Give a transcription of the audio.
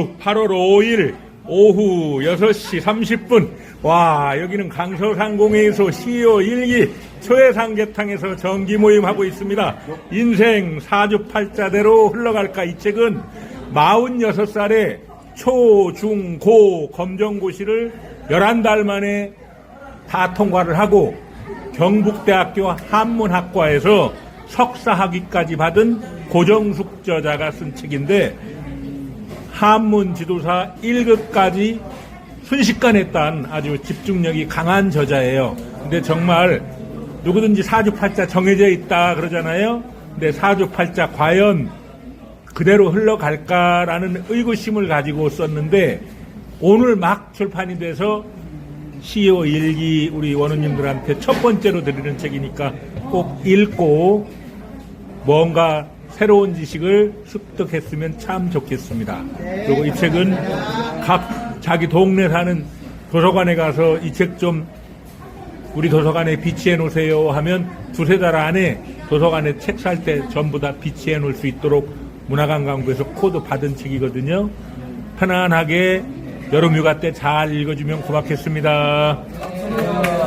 어우, 8월 5일 오후 6시 30분. 와, 여기는 강서상공회에서 CEO 일기 초해상계탕에서 정기 모임하고 있습니다. 인생 사주팔자대로 흘러갈까 이 책은 46살에 초, 중, 고 검정고시를 11달 만에 다 통과를 하고 경북대학교 한문학과에서 석사학위까지 받은 고정숙 저자가 쓴 책인데 한문 지도사 1급까지 순식간에 딴 아주 집중력이 강한 저자예요. 근데 정말 누구든지 사주팔자 정해져 있다 그러잖아요. 근데 사주팔자 과연 그대로 흘러갈까라는 의구심을 가지고 썼는데 오늘 막 출판이 돼서 CEO 일기 우리 원우님들한테 첫 번째로 드리는 책이니까 꼭 읽고 뭔가 새로운 지식을 습득했으면 참 좋겠습니다. 그리고 이 책은 각 자기 동네 사는 도서관에 가서 이 책 좀 우리 도서관에 비치해 놓으세요 하면 두세 달 안에 도서관에 책 살 때 전부 다 비치해 놓을 수 있도록 문화관광부에서 코드 받은 책이거든요. 편안하게 여름 휴가 때 잘 읽어주면 고맙겠습니다.